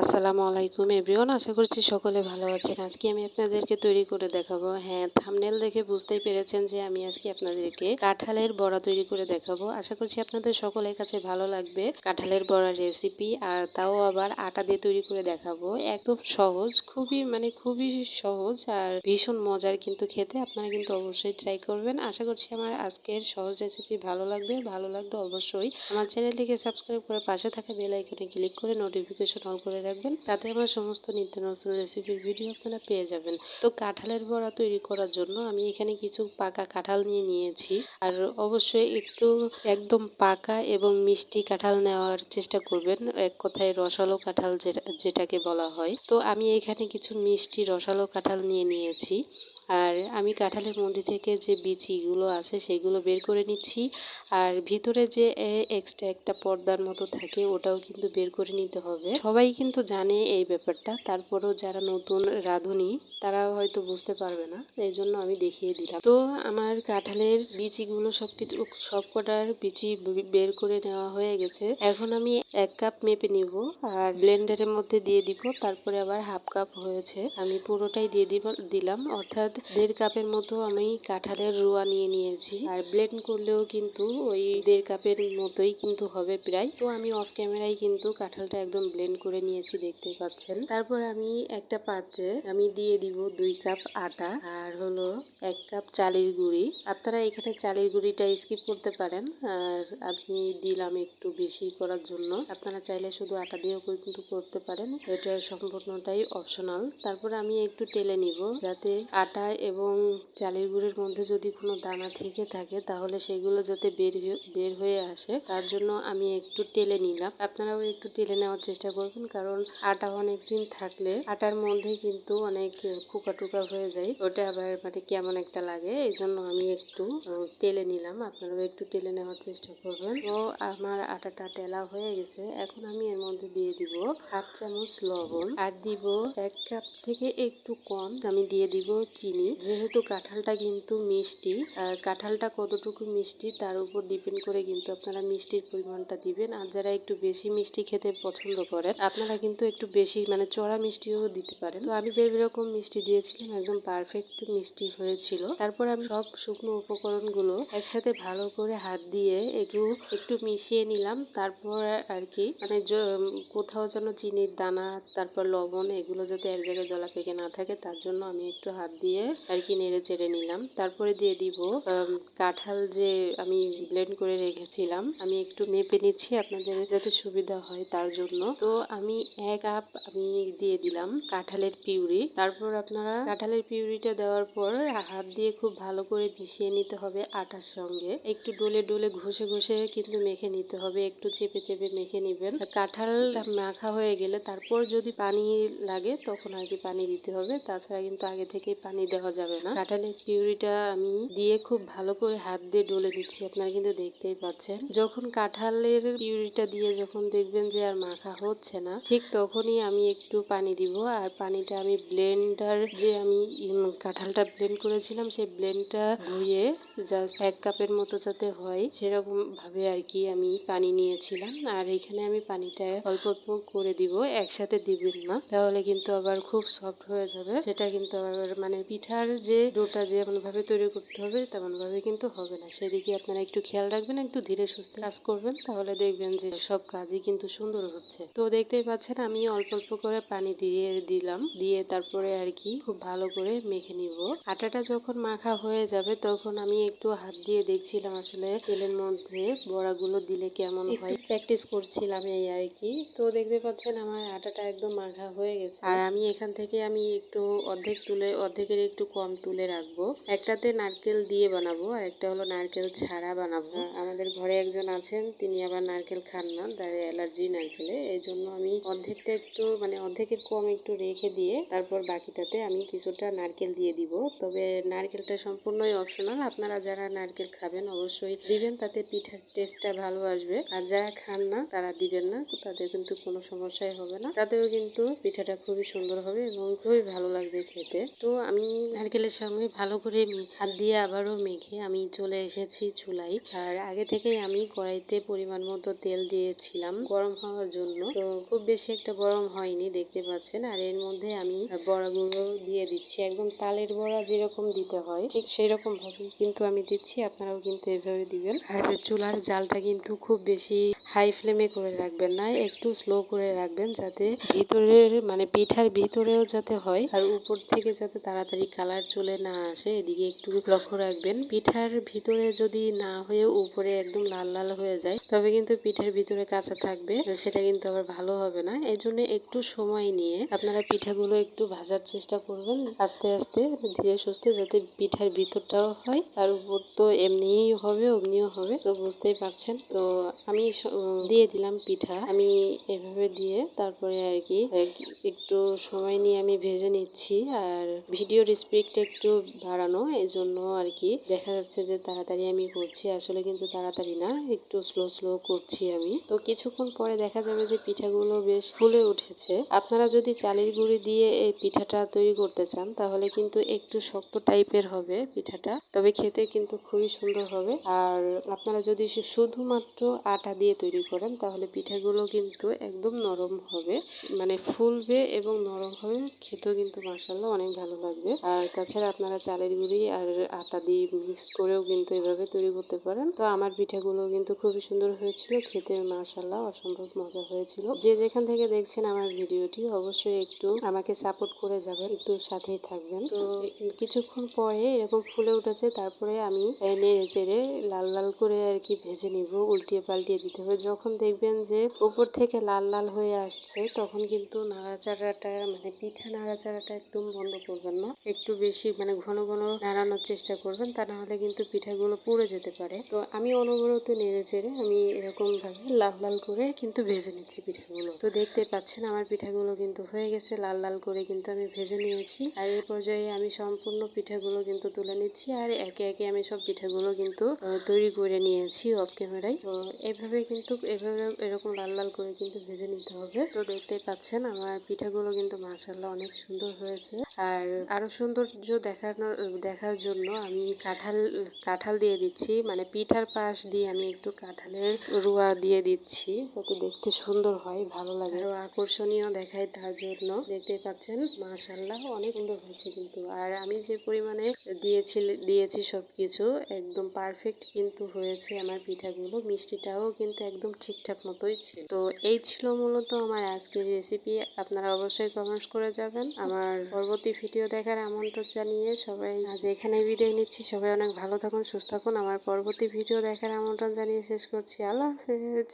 আসসালামু আলাইকুম এভরিওয়ান, আশা করছি সকলে ভালো আছেন। আজকে আমি আপনাদেরকে তৈরি করে দেখাবো। হ্যাঁ থামনেল দেখে বুঝতেই পেরেছেন যে আমি আজকে আপনাদেরকে কাঁঠালের বড়া তৈরি করে দেখাবো। আশা করছি আপনাদের সকলের কাছে ভালো লাগবে কাঁঠালের বড়া রেসিপি আর তাও আবার আটা দিয়ে তৈরি করে দেখাবো। একদম সহজ, খুবই মানে খুবই সহজ আর ভীষণ মজার কিন্তু খেতে। আপনারা কিন্তু অবশ্যই ট্রাই করবেন। আশা করছি আমার আজকের সহজ রেসিপি ভালো লাগবে। ভালো লাগবে অবশ্যই আমার চ্যানেলটিকে সাবস্ক্রাইব করে পাশে থাকা বেল আইকনে ক্লিক করে নোটিফিকেশন অন করে রাখবেন, তাতে আমার সমস্ত নিত্য নতুন রেসিপির ভিডিও আপনারা পেয়ে যাবেন। তো কাঁঠালের বড়া তৈরি করার জন্য আমি এখানে কিছু পাকা কাঁঠাল নিয়ে নিয়েছি। আর অবশ্যই একটু একদম পাকা এবং মিষ্টি কাঁঠাল নেওয়ার চেষ্টা করবেন। এক কথায় রসালো কাঁঠাল যেটাকে বলা হয়। তো আমি এখানে কিছু মিষ্টি রসালো কাঁঠাল নিয়ে নিয়েছি। আর আমি কাঁঠালের মধ্যে থেকে যে বিচিগুলো আছে সেগুলো বের করে নিচ্ছি। আর ভিতরে যে এক্সট্রা একটা পর্দার মতো থাকে ওটাও কিন্তু বের করে নিতে হবে। সবাই কিন্তু জানে এই ব্যাপারটা। তারপরেও যারা নতুন রাঁধুনি, তারা হয়তো বুঝতে পারবে না। এই জন্য আমি দেখিয়ে দিলাম। তো আমার কাঁঠালের বিচিগুলো সব কিছু সব কটার বিচি বের করে নেওয়া হয়ে গেছে। এখন আমি এক কাপ মেপে নিব আর ব্লেন্ডারের মধ্যে দিয়ে দিব। তারপরে আবার হাফ কাপ হয়েছে। আমি পুরোটাই দিয়ে দিব, দিলাম। অর্থাৎ দেড় কাপের মতো আমি কাঁঠালের রোয়া নিয়ে নিয়েছি। আর ব্লেন্ড করলেও কিন্তু ওই দেড় কাপের মতোই কিন্তু হবে প্রায়। তো আমি অফ ক্যামেরায় কিন্তু কাঁঠালটা একদম ব্লেন্ড করে নিয়েছি, দেখতে পাচ্ছেন। তারপর আমি একটা পাত্রে আমি দিয়ে দিব দুই কাপ আটা আর হলো এক কাপ চালের গুঁড়ি। আপনারা এখানে চালের গুঁড়িটা স্কিপ করতে পারেন। আর আমি দিলাম একটু বেশি করার জন্য। আপনারা চাইলে শুধু আটা দিয়েও কিন্তু করতে পারেন। এটা সম্পূর্ণটাই অপশনাল তারপর আমি একটু টেলে নিব যাতে আটা এবং চালের গুঁড়ির মধ্যে যদি কোনো দানা থেকে থাকে, তাহলে সেগুলো যাতে বের বের হয়ে আসে, তার জন্য আমি একটু টেলে নিলাম। আপনারাও একটু টেলে নেওয়ার চেষ্টা করবেন, কারণ আটা অনেক দিন থাকলে আটার মধ্যে কিন্তু অনেক ফুকা টুকা হয়ে যায়। ওটা আবার মানে কেমন একটা লাগে, এই জন্য আমি একটু টেলে নিলাম। আপনারাও একটু টেলে নেওয়ার চেষ্টা করবেন। তো আমার আটাটা টেলা হয়ে গেছে। এখন আমি এর মধ্যে দিয়ে দিব হাফ চামচ লবণ। আর দিব এক কাপ থেকে একটু কম। আমি দিয়ে দিব চিনি। যেহেতু কাঁঠালটা কিন্তু মিষ্টি কাঁঠালটা কতটুকু মিষ্টি তার উপর ডিপেন্ড করে কিন্তু আপনারা মিষ্টির পরিমাণটা দিবেন। আর যারা একটু বেশি মিষ্টি খেতে পছন্দ করেন, আপনারা কিন্তু একটু বেশি মানে চড়া মিষ্টিও দিতে পারেন। তো আমি যে রকম মিষ্টি দিয়েছিলাম, একদম পারফেক্ট মিষ্টি হয়েছিল। তারপর আমি সব শুকনো উপকরণগুলো একসাথে ভালো করে হাত দিয়ে একটু একটু মিশিয়ে নিলাম। তারপর আর কি মানে কোথাও যেন চিনির দানা, তারপর লবণ, এগুলো যাতে এক জায়গায় দলা পেকে না থাকে, তার জন্য আমি একটু হাত দিয়ে আর কি নেড়ে চেড়ে নিলাম। তারপরে দিয়ে দিব কাঁঠাল যে আমি ব্লেন্ড করে রেখেছিলাম, আমি একটু মেপে নিচ্ছি আপনাদের যাতে সুবিধা হয় তার জন্য। তো আমি এক কাপ আমি দিয়ে দিলাম কাঁঠালের পিউরি। তারপর আপনারা কাঁঠালের পিউরিটা দেওয়ার পর হাত দিয়ে খুব ভালো করে মিশিয়ে নিতে হবে আটার সঙ্গে। একটু ডোলে ডোলে ঘষে ঘষে কিন্তু মেখে নিতে হবে, একটু চেপে চেপে মেখে নেবেন। কাঁঠাল মাখা হয়ে গেলে তারপর যদি পানি লাগে তখন আর কি পানি দিতে হবে। তাছাড়া কিন্তু আগে থেকে পানি দেওয়া যাবে না। কাঁঠালের পিউরিটা আমি দিয়ে খুব ভালো করে হাত দিয়ে ডলে দিচ্ছি আপনারা কিন্তু দেখতেই পাচ্ছেন। যখন কাঁঠালের পিউরিটা দিয়ে যখন দেখবেন যে আর মাখা হচ্ছে না, ঠিক তখনই আমি একটু পানি দিব। আর পানিটা আমি ব্লেন্ডার যে আমি কাঁঠালটা ব্লেন্ড করেছিলাম, সেই ব্লেন্ডটা ধুয়ে জাস্ট এক কাপের মতো যাতে হয়, সেরকম ভাবে আর কি আমি পানি নিয়েছিলাম। আর এখানে আমি পানিটা অল্প অল্প করে দিব, একসাথে দিবেন না। তাহলে কিন্তু আবার খুব সফট হয়ে যাবে। সেটা কিন্তু আবার মানে পিঠার যে ডোটা যেমন ভাবে তৈরি করতে হবে তেমন ভাবে কিন্তু হবে না। সেদিকে আপনারা একটু খেয়াল রাখবেন, একটু ধীরে সুস্থে কাজ করবেন, তাহলে দেখবেন যে সব কাজই কিন্তু সুন্দর হচ্ছে। তো দেখতেই পাচ্ছেন, আমি অল্প অল্প করে পানি দিয়ে দিলাম, দিয়ে তারপরে আর কি খুব ভালো করে মেখে নিব। আটাটা যখন মাখা হয়ে যাবে, তখন আমি একটু হাত দিয়ে দেখছিলাম আসলে তেলের মধ্যে বড়াগুলো দিলে কেমন হয়। প্র্যাকটিস করছিলাম এই আর কি। তো দেখতে পাচ্ছেন, আমার আটাটা একদম মাখা হয়ে গেছে। আর আমি এখান থেকে আমি একটু অর্ধেক তুলে, অর্ধেকের একটু কম তুলে রাখব। একটাতে নারকেল দিয়ে বানাবো আর একটা হলো নারকেল ছাড়া বানাবো। আমাদের ঘরে একজন আছেন তিনি আবার নারকেল খান না তার অ্যালার্জি নারকেলে। এই জন্য আমি অর্ধেকটা একটু মানে অর্ধেকের কম একটু রেখে দিয়ে তারপর বাকিটাতে আমি কিছুটা নারকেল দিয়ে দিব। তবে নারকেলটা সম্পূর্ণই অপশনাল আপনারা যারা নারকেল খাবেন অবশ্যই দিবেন তাতে পিঠার টেস্টটা ভালো আসবে। আর যারা খান না তারা দিবেন না তাদের কিন্তু কোনো সমস্যাই হবে না। তাতেও কিন্তু পিঠাটা খুবই সুন্দর হবে এবং খুবই ভালো লাগবে খেতে। তো আমি নারকেলের সঙ্গে ভালো করে হাত দিয়ে আবারও মেখে আমি চলে এসেছি চুলাই আর আগে থেকেই আমি কড়াইতে পরিমাণ মতো তেল দিয়েছিলাম গরম হওয়ার জন্য। তো খুব বেশি একটা গরম হয়নি, দেখতে পাচ্ছেন। আর এর মধ্যে আমি বড়াগুলো দিয়ে দিচ্ছি। একদম তালের বড়া যেরকম দিতে হয়, ঠিক সেই রকম ভাবে কিন্তু আমি দিচ্ছি। আপনারাও কিন্তু এভাবে দিবেন। আর চুলার জালটা কিন্তু খুব বেশি হাই ফ্লেমে করে রাখবেন না, একটু স্লো করে রাখবেন যাতে ভিতরের মানে পিঠার ভিতরেও যাতে হয়, আর উপর থেকে যাতে তাড়াতাড়ি কালার চলে না আসে, এদিকে একটু লক্ষ্য রাখবেন, পিঠার ভিতরে যদি না হয়ে উপরে একদম লাল লাল হয়ে যায়, তবে কিন্তু পিঠার ভিতরে কাঁচা থাকবে সেটা কিন্তু আবার ভালো হবে না। এই জন্য একটু সময় নিয়ে আপনারা পিঠাগুলো একটু ভাজার চেষ্টা করবেন, আস্তে আস্তে ধীরে সুস্থে যাতে পিঠার ভিতরটাও হয় তার উপর তো এমনিই হবে, অমনিও হবে, তো বুঝতেই পারছেন। তো আমি দিয়ে দিলাম পিঠা, আমি এভাবে দিয়ে তারপরে আর কি একটু সময় নিয়ে আমি ভেজে নিচ্ছি, আর ভিডিওর স্পিডটা একটু বাড়ানো এই জন্য আর কি দেখা যাচ্ছে যে তাড়াতাড়ি আমি করছি। আসলে কিন্তু তাড়াতাড়ি না, একটু স্লো স্লো করছি আমি। তো কিছুক্ষণ পরে দেখা যাবে যে পিঠাগুলো বেশ ফুলে উঠেছে। আপনারা যদি চালের গুঁড়ি দিয়ে এই পিঠাটা তৈরি করতে চান, তাহলে কিন্তু একটু শক্ত টাইপের হবে পিঠাটা। তবে খেতে কিন্তু খুবই সুন্দর হবে। আর আপনারা যদি শুধুমাত্র আটা দিয়ে তৈরি করেন, তাহলে পিঠাগুলো কিন্তু একদম নরম হবে। মানে ফুলবে এবং নরম হবে, খেতেও কিন্তু মাসাল্লাহ অনেক ভালো লাগবে। আর তাছাড়া আপনারা চালের গুঁড়ি আর আটা দিয়ে মিক্স করেও কিন্তু এভাবে তৈরি করতে পারেন। তো আমার পিঠাগুলো কিন্তু খুবই সুন্দর হয়েছিল, খেতে মাসাল্লাহ অসম্ভব মজা হয়েছিল। যে যেখান থেকে দেখছেন আমার ভিডিওটি অবশ্যই একটু আমাকে সাপোর্ট করে যাবেন, একটু সাথেই থাকবেন। তো কিছুক্ষণ পরে এরকম ফুলে উঠেছে, তারপরে আমি নেড়ে চেড়ে লাল লাল করে আর কি ভেজে নিব, উল্টিয়ে পাল্টিয়ে দিতে হবে। যখন দেখবেন যে উপর থেকে লাল লাল হয়ে আসছে, তখন কিন্তু নাড়াচাড়াটা মানে পিঠা নাড়াচাড়াটা একদম বন্ধ করবেন না। একটু বেশি মানে ঘন ঘন নাড়ানোর চেষ্টা করবেন, তা না হলে কিন্তু পিঠাগুলো পুড়ে যেতে পারে। তো আমি অনবরত নেড়ে চেড়ে আমি এরকম ভাবে লাল লাল করে কিন্তু ভেজে নিচ্ছি পিঠাগুলো। তো দেখতে পাচ্ছেন আমার পিঠাগুলো কিন্তু হয়ে গেছে, লাল লাল করে কিন্তু আমি ভেজে নিয়েছি। আর এই পর্যায়ে আমি সম্পূর্ণ পিঠাগুলো কিন্তু তুলে নিচ্ছি আর একে একে আমি সব পিঠাগুলো কিন্তু তৈরি করে নিয়েছি অফ ক্যামেরায় তো এভাবে কিন্তু, এভাবে এরকম লাল লাল করে কিন্তু ভেজে নিতে হবে। তো দেখতে পাচ্ছেন আমার পিঠাগুলো কিন্তু মাশাল্লাহ অনেক সুন্দর হয়েছে। আর আরও সৌন্দর্য দেখানোর দেখার জন্য আমি কাঁঠাল কাঁঠাল দিয়ে দিচ্ছি। মানে পিঠার পাশ দিয়ে আমি একটু কাঁঠালের রুয়া দিয়ে দিচ্ছি। যাতে দেখতে সুন্দর হয়, ভালো লাগে। আরও আকর্ষণীয় দেখায় তার জন্য। দেখতে পাচ্ছেন মাশাল্লাহ অনেক সুন্দর হয়েছে কিন্তু। আর আমি যে পরিমাণে দিয়েছি দিয়েছি সব কিছু একদম পারফেক্ট কিন্তু হয়েছে আমার পিঠাগুলো। মিষ্টিটাও কিন্তু একদম ঠিকঠাক মতোই ছিল। তো এই ছিল মূলত আমার আজকের রেসিপি আপনারা অবশ্যই কমেন্টস করে যাবেন। আমার পরবর্তী ভিডিও দেখার আমন্ত্রণ জানিয়ে সবাই আজ এখানে বিদায় নিচ্ছি। সবাই অনেক ভালো থাকুন, সুস্থ থাকুন। আমার পরবর্তী ভিডিও দেখার আমন্ত্রণ জানিয়ে শেষ করছি। আল্লাহ হাফেজ।